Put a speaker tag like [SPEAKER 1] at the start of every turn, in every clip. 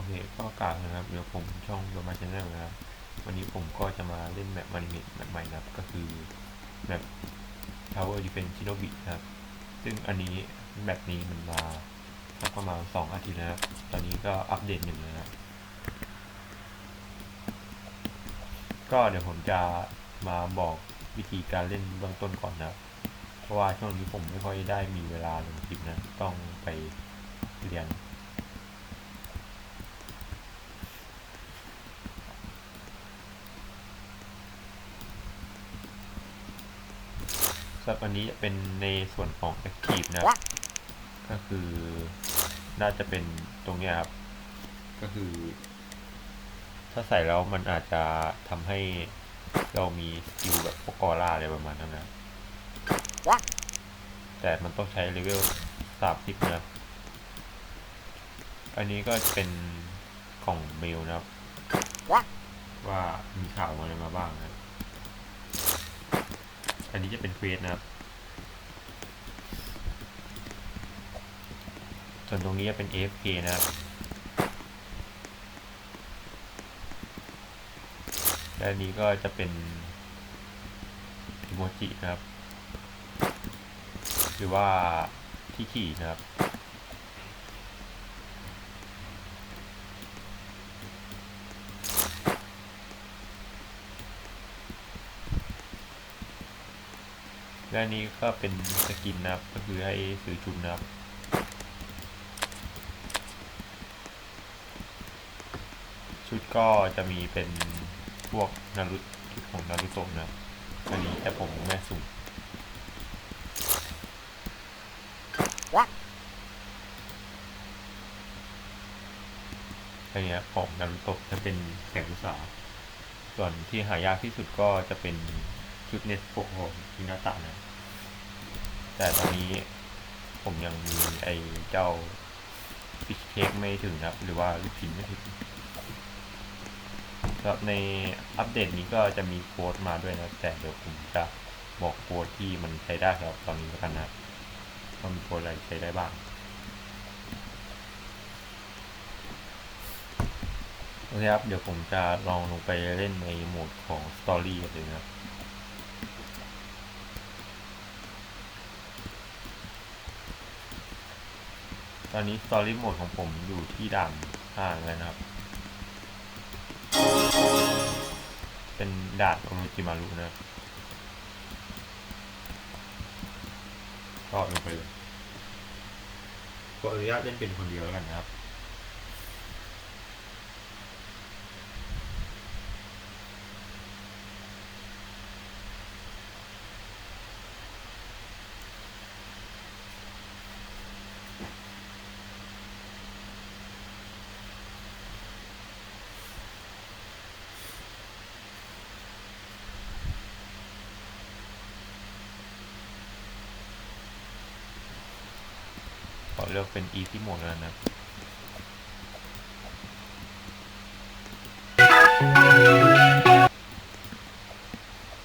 [SPEAKER 1] อเคก็กล่าวนะครับเดี๋ยวผมช่องโดมาชแนลนะครับ วันนี้ผมก็จะมาเล่นแมปมาริเมตแบบใหม่นะครับ ก็คือแมป Tower Defense Shinobi นะครับ ซึ่งอันนี้แมปนี้มันมาสักประมาณสองอาทิตย์แล้วนะครับ ตอนนี้ก็อัปเดตหนึ่งแล้วนะครับ ก็เดี๋ยวผมจะมาบอกวิธีการเล่นเบื้องต้นก่อนนะครับ เพราะว่าช่วงนี้ผมไม่ค่อยได้มีเวลาลงคลิปนะ ต้องไปเรียน สำหรับอันนี้จะเป็นในส่วนของ Active นะครับก็คือน่าจะเป็นตรงเนี้ยครับ ก็คือ ถ้าใส่แล้วมันอาจจะทำให้เรามีสกิลแบบพวกออร่าอะไรประมาณนั้นนะแต่มันต้องใช้เลเวลสามสิบนะครับอันนี้ก็จะเป็นของเมลนะครับ ว่ามีข่าวอะไรมาบ้างนะครับ อันนี้จะเป็นเควสนะครับ ส่วนตรงนี้จะเป็น AFK นะครับ และอันนี้ก็จะเป็นอิโมจินะครับ หรือว่าที่ขี่นะครับ และนนี้ก็เป็นสกินนะครับก็คือให้ซื้อชุดนะครับชุดก็จะมีเป็นพวกนารุชุดของนารุโตะนะอันนี้แต่ผมแม่สุ่มอันเนี้ยของนารุโตะจะเป็นแสงอุตสาส่วนที่หายากที่สุดก็จะเป็น ชุดเนสโปะของฮินาตะนะ แต่ตอนนี้ผมยังมีไอ้เจ้าฟิชเค้กไม่ถึงนะครับ หรือว่าลูกชิ้นไม่ถึงครับในอัปเดตนี้ก็จะมีโค้ดมาด้วยนะ แต่เดี๋ยวผมจะบอกโค้ดที่มันใช้ได้ครับตอนนี้แล้วกันนะครับว่ามีโค้ดอะไรใช้ได้บ้างโอเคครับ เดี๋ยวผมจะลองลงไปเล่นในโหมดของสตอรี่กันเลยนะครับ ตอนนี้สตอรี่โหมดของผมอยู่ที่ด่านห่าแล้วนะครับ เป็นด่านโอโรจิมารุนะครับก็ลงไปเลยก็อนุญาตเล่นเป็นคนเดียวแล้วกันนะครับ เลือกเป็น easy mode แล้วนะ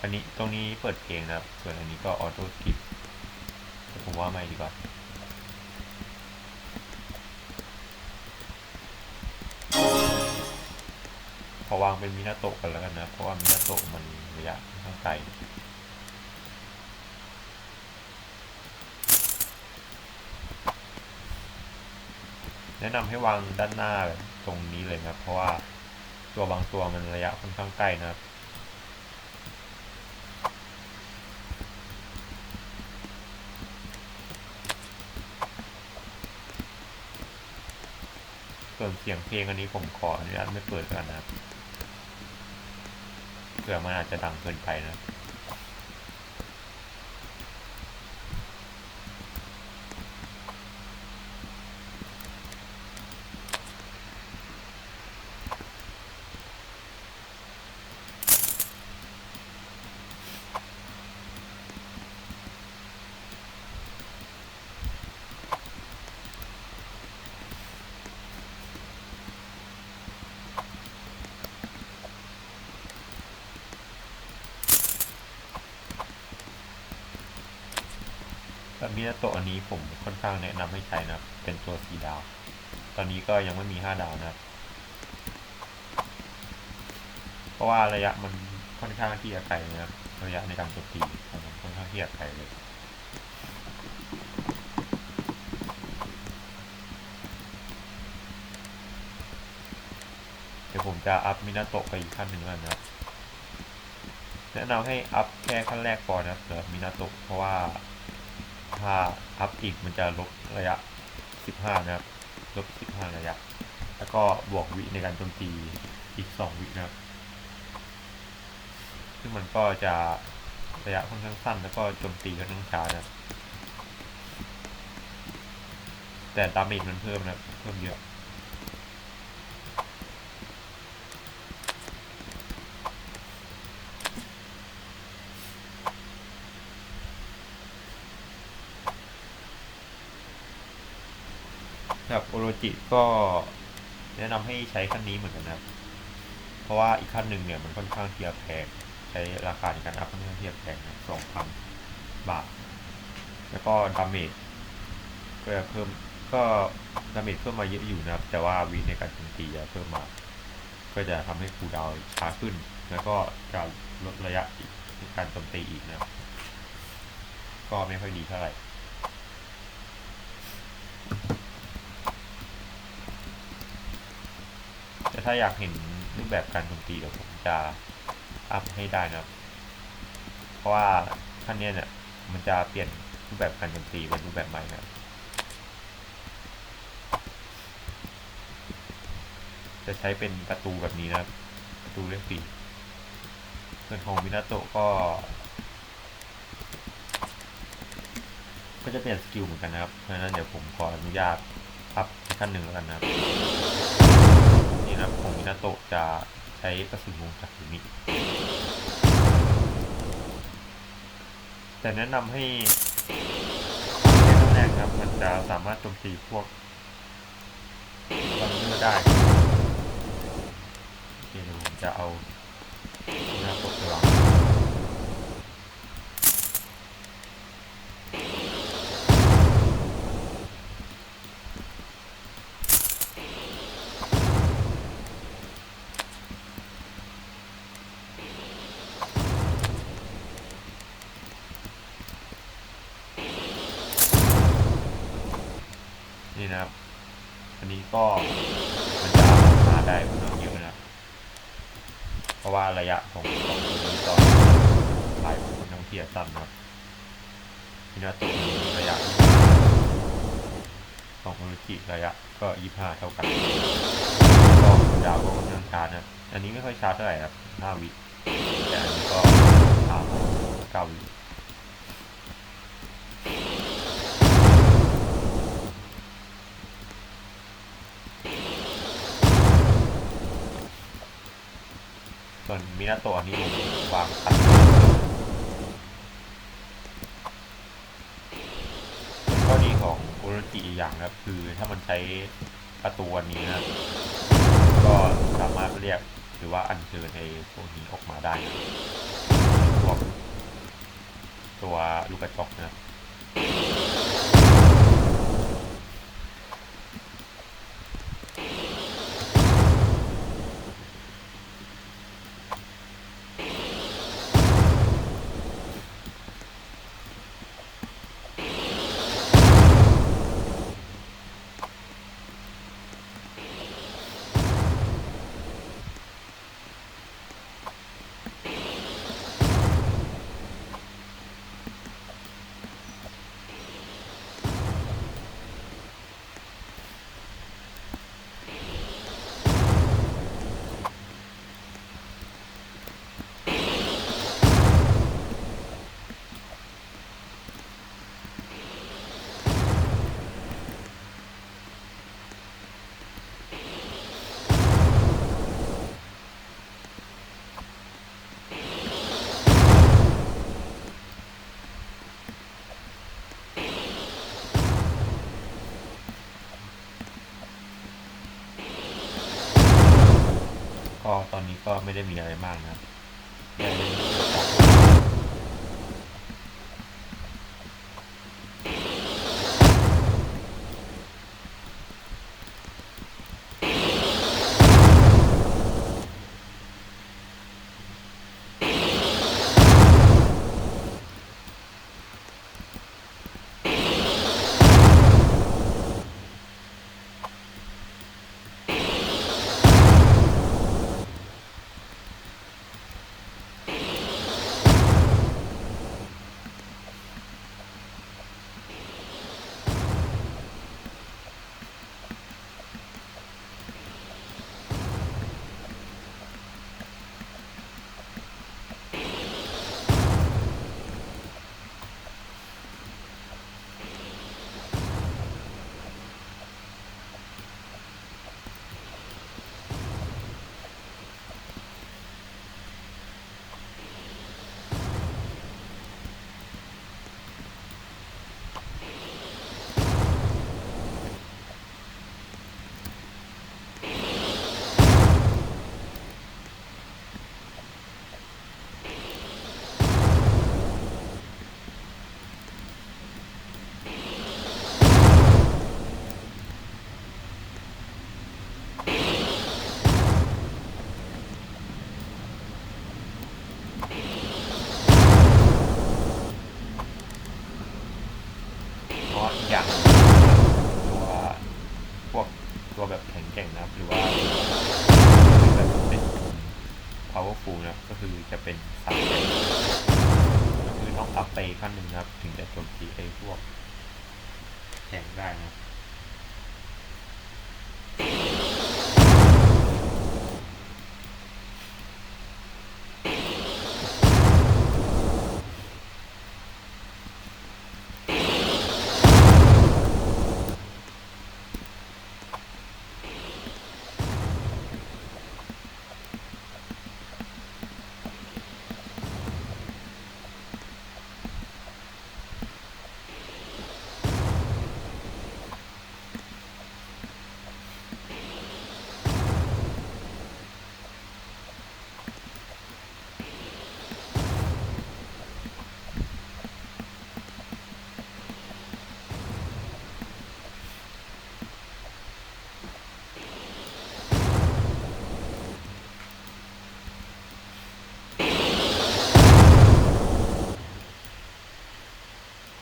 [SPEAKER 1] อันนี้ตรงนี้เปิดเพลงนะครับ ส่วนอันนี้ก็ออโต้สกิปผมว่าไม่ดีกว่าขอวางเป็นมินาโตะกันแล้วกันนะ เพราะว่ามินาโตะมันระยะค่อนข้างไกล แนะนำให้วางด้านหน้าตรงนี้เลยนะครับ เพราะว่าตัวบางตัวมันระยะค่อนข้างใกล้นะครับส่วนเสียงเพลงอันนี้ผมขออนุญาตไม่เปิดกันนะครับเผื่อมันอาจจะดังเกินไปนะ มินาโตะอันนี้ผมค่อนข้างแนะนำให้ใช้นะเป็นตัวสีดาว ตอนนี้ก็ยังไม่มีห้าดาวนะครับเพราะว่าระยะมันค่อนข้างที่จะไกลนะครับระยะในการโจมตีของมันค่อนข้างที่จะไกลเลยเดี๋ยวผมจะอัพมินาโตะไปอีกขั้นหนึ่งแล้วนะครับแนะนำให้อัพแค่ขั้นแรกก่อนนะครับสำหรับมินาโตะเพราะว่า ถ้าอัพอีกมันจะลบระยะ 15 นะครับ ลบ 15 ระยะ แล้วก็บวกวิในการโจมตีอีก 2 วินะครับ ซึ่งมันก็จะระยะค่อนข้างสั้น แล้วก็โจมตีค่อนข้างช้านะแต่ดาเมจมันเพิ่มนะเพิ่มเยอะ ครับโอโรจิก็แนะนำให้ใช้ขั้นนี้เหมือนกันนะครับ เพราะว่าอีกขั้นหนึ่งเนี่ยมันค่อนข้างเที่จะแพงใช้ราคาในการอัพค่อนข้างที่จะแพงสองพันบาท แล้วก็ดาเมจก็จะเพิ่มก็ดาเมจเพิ่มมาเยอะอยู่นะครับ แต่ว่าวีในการโจมตีจะเพิ่มมา ก็จะทำให้คูดาวช้าขึ้น แล้วก็จะลดระยะกในการโจมตีอีกนะครับ ก็ไม่ค่อยดีเท่าไหร่ แต่ ถ้าอยากเห็นรูปแบบการโจมตีเดี๋ยวผมจะอัพให้ได้นะ เพราะว่าขั้นเนี้ยเนี่ยมันจะเปลี่ยนรูปแบบการโจมตีเป็นรูปแบบใหม่นะจะใช้เป็นประตูแบบนี้นะประตูเลือกปีกส่วนของมินาโตะก็ ก็จะเปลี่ยนสกิลเหมือนกันนะครับเพราะฉะนั้นเดี๋ยวผมขออนุญาตอัพขั้นหนึ่งแล้วกันนะครับ นะครับของมินาโตะจะใช้กระสุนวงจักมิแต่แนะนำให้ในแรกครับ มันจะสามารถโจมตีพวกบังเกอร์ได้โอเคเดี๋ยวผมจะเอามินาโตะไปวาง อันนี้ก็มันจะมาได้ค่อนข้างเยอะนะเพราะว่าระยะของของตัวนี้ตอนถ่ายค่อนข้างที่จะสั้นนะครับมินาตะมีระยะของโอรุจิระยะก็ยี่ห้าเท่ากันก็ดาวก็ค่อนข้างช้านะอันนี้ไม่ค่อยช้าเท่าไหร่ครับห้าวิแต่อันนี้ก็ช้าเก้าวิ ส่วนมินาโตะนนี้ผมวางตัดข้อดีของโอโรจิอีกอย่างนะครับ คือถ้ามันใช้ประตูอันนี้นะก็สามารถเรียกหรือว่าอัญเชิญในพวกนี้ออกมาได้พวกตัวลูกกระจกนะ อนนี้ก็ไม่ได้มีอะไรมากนะครับแค่เล่น แบบแข็งแกร่งนะครับ หรือว่าแบบเป็น powerful นะครับ ก็คือจะเป็นสามแข็งก็คื อัพไปขั้นหนึ่งนะครับ ถึงจะโจมตีไอ้พวกแข็งได้นะ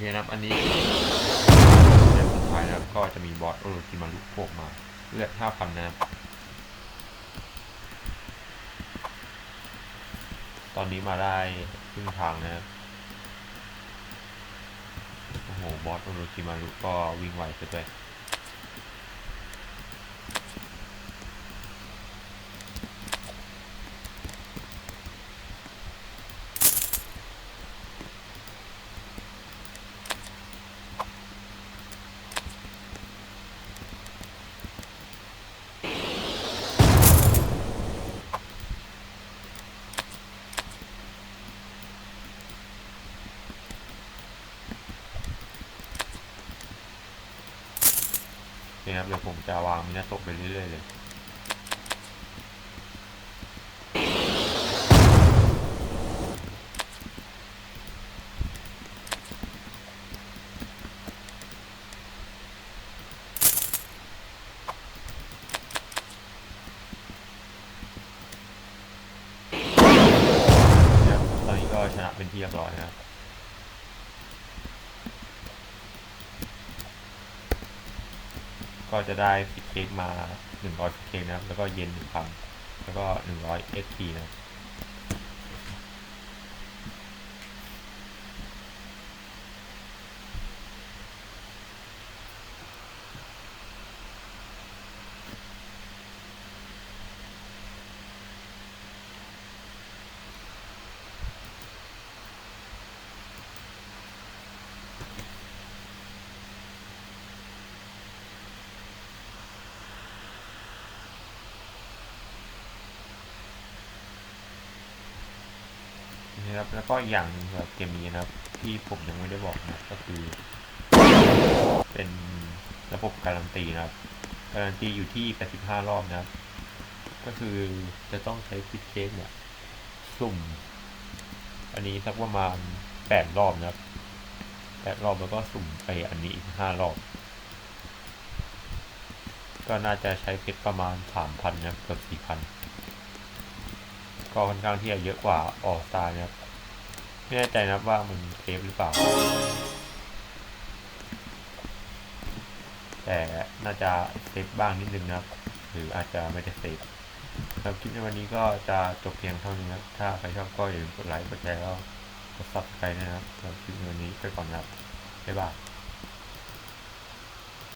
[SPEAKER 1] เนี่ยนะครับ อันนี้ในสุดท้ายนะครับ ก็จะมีบอสโอโรจิมารุโผล่มาเลือดห้าพันนะครับ ตอนนี้มาได้ครึ่งทางนะครับ โอ้โห บอสโอโรจิมารุก็วิ่งไวซะด้วย ครับเดี๋ยวผมจะวางมินาโตะไปเรื่อยๆเลย นะครับตอนนี้ก็ชนะเป็นที่เรียบร้อยนะครับ ก็จะได้ฟิตเค้กมา100ฟิตเค้กนะครับ แล้วก็เย็น1,000แล้วก็100 XP นะครับ นะครับ แล้วก็อย่างหนึงสำหรับเกมนี้นะครับ ที่ผมยังไม่ได้บอกนะก็คือ เป็นระบบการันตีนะครับ การันตีอยู่ที่ 85 รอบนะครับ ก็คือจะต้องใช้ฟิตเค้กเนี่ยสุ่ม อันนี้สักประมาณ 8 รอบนะครับ 8 รอบแล้วก็สุ่มไปอันนี้อีก 5 รอบ ก็น่าจะใช้เพชรประมาณ 3,000 นะเกือบ4,000ก็ค่อนข้างที่จะเยอะกว่าออสตานะครับ ไม่แน่ใจนะว่ามันเซฟหรือเปล่า แต่น่าจะเซฟบ้างนิดนึงนะครับ หรืออาจจะไม่ได้เซฟครับคลิปในวันนี้ก็จะจบเพียงเท่านี้นะถ้าใครชอบก็อย่าลืมกดไลค์ กดแชร์แล้วกดซับสไครต์นะครับสำหรับคลิปในวันนี้ไปก่อนนะครับบ๊ายบาย